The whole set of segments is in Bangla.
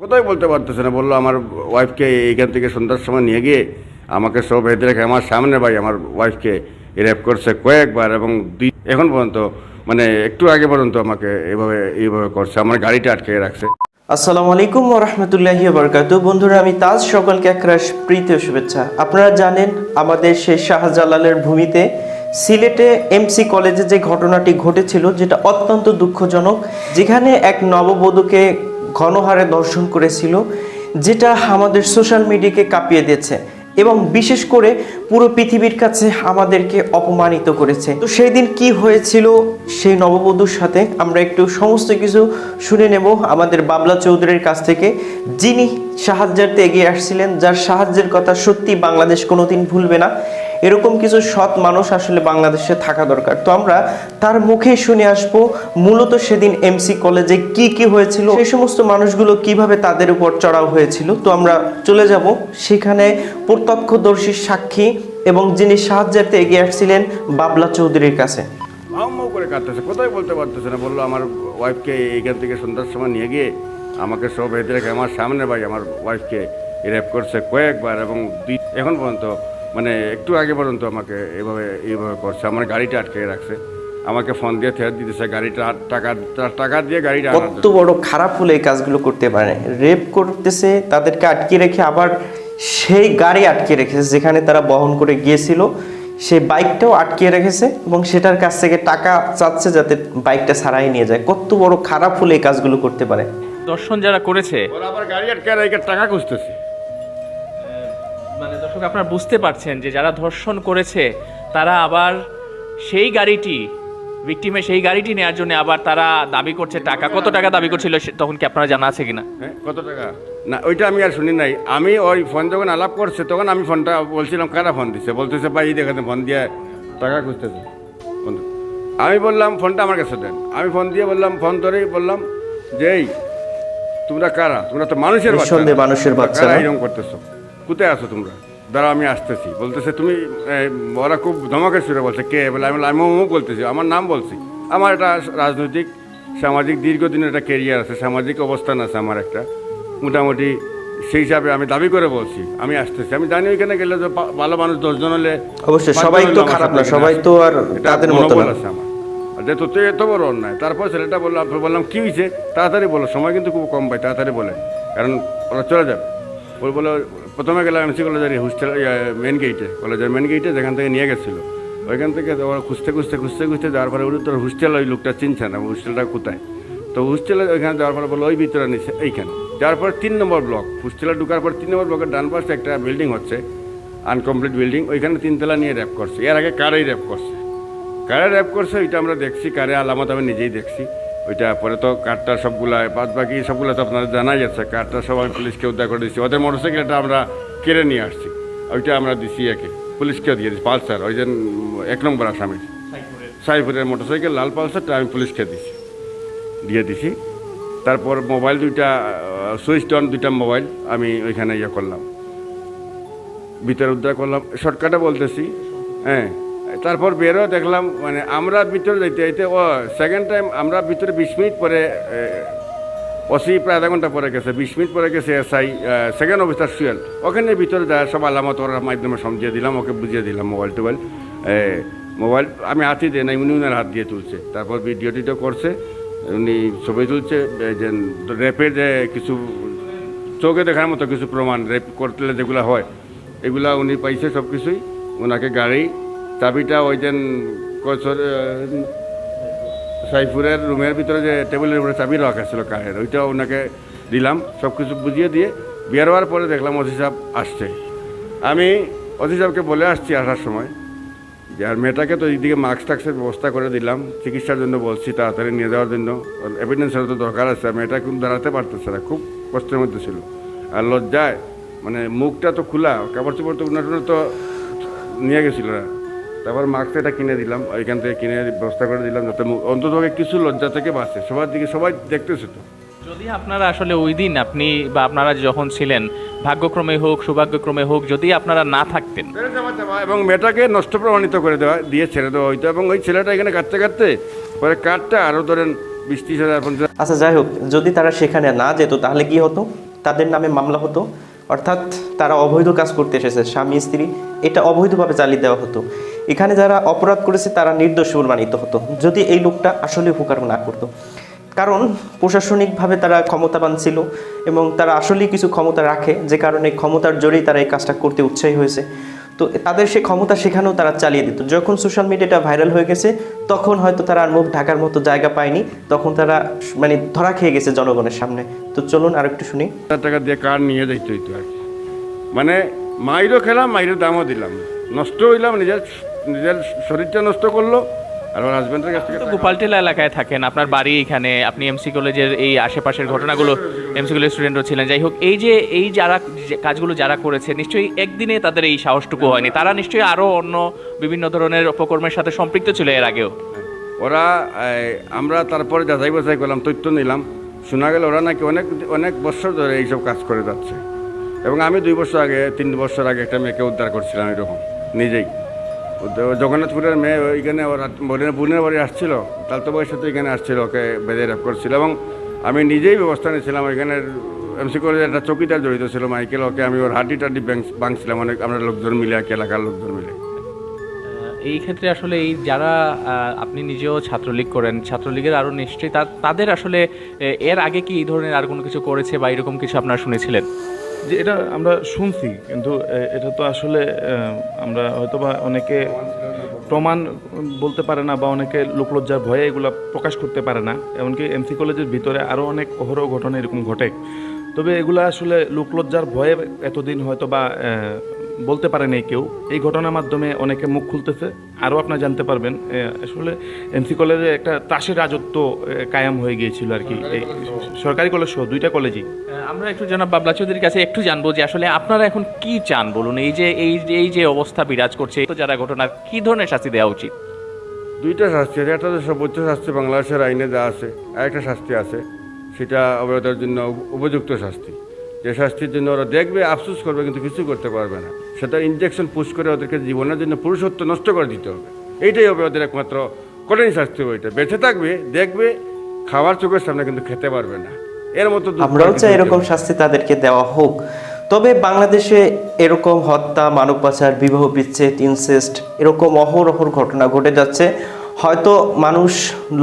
কোথায় বলতে পারতেছে না। বলল, আমার ওয়াইফকে এইখান থেকে সন্ধ্যার সময় নিয়ে গিয়ে আমাকে সব বেঁধে রেখে আমার সামনে ভাই, আমার ওয়াইফকে রেপ করছে কয়েকবার এবং দুই এখন পর্যন্ত মানে একটু আগে পর্যন্ত আমাকে এইভাবে এইভাবে করছে, আমার গাড়িটা আটকে রাখছে। আসসালামু আলাইকুম রহমতুল্লাহি বরকাত বন্ধুরা, আমি তাজ সকলকে একরাশ প্রীতি শুভেচ্ছা। আপনারা জানেন, আমাদের সেই শাহজালালের ভূমিতে সিলেটে এমসি কলেজে যে ঘটনাটি ঘটেছিল, যেটা অত্যন্ত দুঃখজনক, যেখানে এক নববধূকে ঘনহারে দর্শন করেছিল, যেটা আমাদের সোশ্যাল মিডিয়াকে কাঁপিয়ে দিয়েছে এবং বিশেষ করে পুরো পৃথিবীর কাছে আমাদেরকে অপমানিত করেছে। তো সেই দিন কি হয়েছিল সেই নববধূর সাথে আমরা একটু সমস্ত কিছু শুনে নেব আমাদের বাবলা চৌধুরীর কাছ থেকে। যিনি সাহায্যার্থে এগিয়ে আসছিলেন, যার সাহায্যের কথা সত্যি বাংলাদেশ কোনোদিন ভুলবে না। এরকম কিছু সৎ মানুষ আসলে বাংলাদেশে থাকা দরকার। তো আমরা তার মুখে শুনে আসব, মূলত সেদিন এমসি কলেজে কি কি হয়েছিল সেই সমস্ত মানুষগুলো কীভাবে তাদের উপর চড়াও হয়েছিল। তো আমরা চলে যাব সেখানে প্রত্যক্ষদর্শী সাক্ষী এবং যিনি সাহায্যার্থে এগিয়ে আসছিলেন, বাবলা চৌধুরীর কাছে। করে কোথায় বলতে পারতেছে না, বলল আমার ওয়াইফকে এইখান থেকে সন্ধ্যার সময় নিয়ে গিয়ে আমাকে সব রেখে, আমার সামনে ভাই, আমার ওয়াইফকে রেপ করছে কয়েকবার এবং এখন পর্যন্ত মানে একটু আগে পর্যন্ত আমাকে এইভাবে এইভাবে করছে। আমার গাড়িটা আটকে রাখছে। আমাকে ফোন দিয়ে ফেরত দিতেছে। গাড়িটা টাকা টাকা দিয়ে গাড়িটা কত বড় খারাপ হলে এই কাজগুলো করতে পারে? রেপ করতেছে তাদেরকে আটকে রেখে আবার সেই গাড়ি আটকে রেখেছে যেখানে তারা বহন করে গিয়েছিল। সেই বাইকটাও আটকে রেখেছে এবং সেটার কাছ থেকে টাকা চাচ্ছে যাতে বাইকটা ছাড়াই নিয়ে যায়। কত বড় খারাপ হলে এই কাজগুলো করতে পারে? দর্শন যারা করেছে ওরা আবার গাড়ি আটকে রেখে টাকা খুঁজতেছে। দর্শক আপনারা বুঝতে পারছেন যে যারা ধর্ষণ করেছে তারা আবার সেই গাড়িটি ভিকটিমের সেই গাড়িটি নেওয়ার জন্য আবার তারা দাবি করছে টাকা। কত টাকা দাবি করছিল সে- তখন কি আপনারা জানা আছে কিনা? হ্যাঁ কত টাকা? না ওইটা আমি আর শুনি নাই। আমি ওই ফোন যখন আলাপ করছে তখন আমি ফোনটা বলছিলাম কারা ফোন দিছে? বলতেছে ভাই দেখাতে ফোন দিয়ে টাকা খুঁজতেছে। বন্ধু আমি বললাম ফোনটা আমার কাছে দেন। আমি ফোন দিয়ে বললাম ফোন ধরেই বললাম যে এই তোমরা কারা? তোমরা তো মানুষের বাচ্চা মানুষের বাচ্চা? এরকম করতেছো? কোথায় আছো তোমরা? দাঁড়া আমি আসতেছি। বলতেছে তুমি ওরা খুব ধমকের সুরে বলছে। কে? বলে আমি আমি অমুক বলতেছি। আমার নাম বলছি। আমার একটা রাজনৈতিক সামাজিক দীর্ঘদিনের একটা কেরিয়ার আছে সামাজিক অবস্থান আছে আমার একটা। মোটামুটি সেই হিসাবে আমি দাবি করে বলছি আমি আসতেছি। আমি জানি ওইখানে গেলে যে ভালো মানুষ দশজন হলে অবশ্যই, সবাই তো খারাপ না, সবাই তো আর এটা তাদের মতো না। আর যেহেতু তো এত বড় অন্যায় তারপর ছেলেটা বললাম বললাম কী হয়েছে তাড়াতাড়ি বলো সময় কিন্তু খুব কম পাই তাড়াতাড়ি বলে। কারণ ওরা চলে যাবে। ওই বলে, প্রথমে গেলাম এমসি কলেজের হোস্টেল মেন গেইটে কলেজের মেন গেইটে যেখান থেকে নিয়ে গেছিল। ওইখান থেকে ওরা খুঁজতে খুঁজতে খুঁজতে খুঁজতে যাওয়ার পরে তোর হোস্টেল ওই লোকটা চিনছে না হোস্টেলটা কোথায়? তো হোস্টেলে ওইখানে যাওয়ার পরে বলো ওই ভিতরে নিচে, এইখানে। যাওয়ার পর তিন নম্বর ব্লক হোস্টেলে ঢুকার পর তিন নম্বর ব্লকের ডান পাশে একটা বিল্ডিং হচ্ছে আনকমপ্লিট বিল্ডিং ওইখানে তিনতলা নিয়ে র্যাপ করছে। এর আগে কারেই র্যাপ করছে। কারে র্যাপ করছে, ওইটা আমরা দেখছি, কারে আলামত আমি নিজেই দেখছি। ওইটা পরে তো কারটা সবগুলা বাদ বাকি সবগুলো তো আপনাদের জানাই যাচ্ছে কারটা সব আমি পুলিশকে উদ্ধার করে দিচ্ছি। ওদের মোটরসাইকেলটা আমরা কেড়ে নিয়ে আসছি ওইটা আমরা দিছি একে পুলিশকেও দিয়ে দিচ্ছি পালসার ওই যে এক নম্বর আসামি। সাইফুরের। মোটরসাইকেল লাল পালসারটা আমি পুলিশকে দিছি দিয়ে দিছি তারপর মোবাইল দুইটা সুইচ অন দুইটা মোবাইল আমি ওইখানে ইয়ে করলাম ভিতরে উদ্ধার করলাম। শর্টকাটে বলতেছি হ্যাঁ। তারপর বেরো, দেখলাম মানে আমরা ভিতরে যাইতে যাইতে, ও সেকেন্ড টাইম আমরা ভিতরে বিশ মিনিট পরে অসি প্রায় আধা ঘণ্টা পরে গেছে, বিশ মিনিট পরে গেছে এসআই সেকেন্ড অফিসার সুয়েল ওখানে ভিতরে যায় সব আলামত ওর মাধ্যমে সমঝিয়ে দিলাম, ওকে বুঝিয়ে দিলাম মোবাইল টোবাইল। মোবাইল আমি হাতই দিই না উনি উনার হাত দিয়ে তুলছে। তারপর ভিডিও টিডিও করছে, উনি ছবি তুলছে যে র্যাপের যে কিছু, চোখে দেখার মতো কিছু প্রমাণ রেপ করতে যেগুলো হয়, এগুলা উনি পাইছে সব কিছুই ওনাকে গাড়ি চাবিটা ওই যে সাইফুরের রুমের ভিতরে যে টেবিলের উপরে চাবি রাখা ছিল কারের ওইটা ওনাকে দিলাম সব কিছু বুঝিয়ে দিয়ে বেরোয়ার পরে দেখলাম অসি সাহেব আসছে। আমি অসি সাহেবকে বলে আসছি আসার সময় যে, আর মেয়েটাকে তো এইদিকে মাস্ক টাক্সের ব্যবস্থা করে দিলাম, চিকিৎসার জন্য বলছি, তাড়াতাড়ি নিয়ে যাওয়ার জন্য। এভিডেন্সের তো দরকার আছে, আর মেয়েটা কিন্তু দাঁড়াতে পারতেছে না, খুব কষ্টের মধ্যে ছিল। আর লজ্জায় মানে মুখটা তো খোলা, কাপড় চোপড় তো উনার তো নিয়ে গেছিল না। তারপর মাস্ক এটা কিনে দিলাম ওইখান থেকে কিনে ব্যবস্থা করে দিলাম যাতে অন্তত কিছু লজ্জা থেকে বাঁচে। সবার দিকে সবাই দেখতেছে তো। যদি আপনারা আসলে ওই দিন আপনি বা আপনারা যখন ছিলেন ভাগ্যক্রমে হোক সৌভাগ্যক্রমে হোক যদি আপনারা না থাকতেন। এবং মেয়েটাকে নষ্ট প্রমাণিত করে দেওয়া দিয়ে ছেড়ে দেওয়া হইতো এবং ওই ছেলেটা এখানে কাটতে কাটতে পরে কাঠটা আরও ধরেন বিশ ত্রিশ হাজার পঞ্চাশ আচ্ছা যাই হোক যদি তারা সেখানে না যেত তাহলে কি হতো? তাদের নামে মামলা হতো? অর্থাৎ তারা অবৈধ কাজ করতে এসেছে, স্বামী, স্ত্রী। এটা অবৈধভাবে চালিয়ে দেওয়া হতো। এখানে যারা অপরাধ করেছে, তারা নির্দোষ প্রমাণিত হতো। যদি এই লোকটা আসলে উপকার না করতো। কারণ প্রশাসনিকভাবে তারা ক্ষমতাবান ছিল এবং তারা আসলেই কিছু ক্ষমতা রাখে, যে কারণে ক্ষমতার জোরেই তারা এই কাজটা করতে উৎসাহী হয়েছে। তো তাদের সে ক্ষমতা সেখানেও তারা চালিয়ে দিত। যখন সোশ্যাল মিডিয়াটা ভাইরাল হয়ে গেছে, তখন হয়তো তারা আর মুখ ঢাকার মতো জায়গা পায়নি। তখন তারা মানে ধরা খেয়ে গেছে জনগণের সামনে। তো চলুন আর একটু শুনি টাকা দিয়ে কার নিয়ে যাইতে হইতো আর মানে মাইরও খেলাম মাইরের দামও দিলাম। নষ্ট হইলাম, নিজের নিজের শরীরটা নষ্ট করল আমার হাজব্যান্ডের কাছ থেকে গোপালটেলা এলাকায় থাকেন আপনার বাড়ি এখানে আপনি এমসি কলেজের এই আশেপাশের ঘটনাগুলো এমসি কলেজের স্টুডেন্টও ছিলেন। যাই হোক এই যে এই যারা কাজগুলো যারা করেছে নিশ্চয়ই একদিনে তাদের এই সাহসটুকু হয়নি। তারা নিশ্চয়ই আরও অন্য বিভিন্ন ধরনের অপকর্মের সাথে সম্পৃক্ত ছিল এর আগেও। ওরা আমরা তারপরে যাচাই বাছাই করলাম তথ্য নিলাম। শোনা গেল ওরা নাকি অনেক অনেক বছর ধরে এইসব কাজ করে যাচ্ছে। এবং আমি দুই বছর আগে তিন বছর আগে একটা মেয়েকে উদ্ধার করছিলাম এরকম নিজেই। জগন্নাথপুরের মেয়ে ওইখানে বোনের বাড়ি আসছিল। তার তো বয়সে তো এখানে আসছিল, ওকে বেঁধে রেপ করছিল এবং আমি নিজেই ব্যবস্থা নিয়েছিলাম। ওইখানের এমসি কলেজে একটা চৌকিদার জড়িত ছিল, মাইকেল, ওকে আমি ওর হাড্ডি টাড্ডি ভাঙছিলাম অনেক আমরা লোকজন মিলে আর এলাকার লোকজন মিলে। এই ক্ষেত্রে আসলে এই যারা আপনি নিজেও ছাত্রলীগ করেন, ছাত্রলীগের আরও নিশ্চয়ই তাদের আসলে এর আগে কি এই ধরনের আর কোনো কিছু করেছে বা এরকম কিছু আপনারা শুনেছিলেন? যে এটা আমরা শুনছি, কিন্তু এটা তো আসলে আমরা হয়তোবা অনেকে প্রমাণ বলতে পারে না বা অনেকে লোকলজ্জার ভয়ে এগুলা প্রকাশ করতে পারে না। এমনকি এমসি কলেজের ভিতরে আরও অনেক অহরহ ঘটনা এরকম ঘটে। তবে এগুলো আসলে লোকলজ্জার ভয়ে এতদিন হয়তো বা বলতে পারে নাই কেউ। এই ঘটনার মাধ্যমে অনেকে মুখ খুলতেছে। আরও আপনারা জানতে পারবেন আসলে এমসি কলেজে একটা ত্রাসের রাজত্ব কায়াম হয়ে গিয়েছিল আর কি। এই সরকারি কলেজ সহ দুইটা কলেজই। আমরা একটু জনাব বাবলা চৌধুরীর কাছে একটু জানব যে আসলে আপনারা এখন কি চান বলুন? এই যে এই যে এই যে অবস্থা বিরাজ করছে তো যারা ঘটনার কি ধরনের শাস্তি দেওয়া উচিত? দুইটা শাস্তি আছে। একটা তো সর্বোচ্চ শাস্তি বাংলাদেশের আইনে যা আছে আর একটা শাস্তি আছে। সেটা অবরোধের জন্য উপযুক্ত শাস্তি। যে শাস্তির জন্য ওরা দেখবে আফসোস করবে কিন্তু কিছু করতে পারবে না। সেটা ইনজেকশন পুশ করে ওদেরকে জীবনের জন্য পুরুষত্ব নষ্ট করে দিতে হবে। এইটাই হবে ওদের একমাত্র কঠিন শাস্তি হবে এটা। বেঁচে থাকবে দেখবে খাবার চোখের সামনে কিন্তু খেতে পারবে না। এর মতো আমরাও চাই এরকম শাস্তি তাদেরকে দেওয়া হোক। তবে বাংলাদেশে এরকম হত্যা মানব পাচার বিবাহ বিচ্ছেদ ইনসেস্ট এরকম অহরহর ঘটনা ঘটে যাচ্ছে। হয়তো মানুষ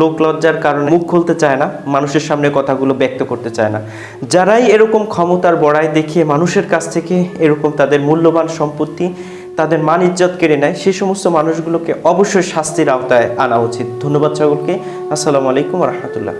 লোক লজ্জার কারণে মুখ খুলতে চায় না, মানুষের সামনে কথাগুলো ব্যক্ত করতে চায় না। যারাই এরকম ক্ষমতার বড়াই দেখিয়ে মানুষের কাছ থেকে এরকম তাদের মূল্যবান সম্পত্তি, তাদের মান ইজ্জত কেড়ে নেয় সেই সমস্ত মানুষগুলোকে অবশ্যই শাস্তির আওতায় আনা উচিত। ধন্যবাদ সকলকে। আসসালামু আলাইকুম রহমতুল্লাহ।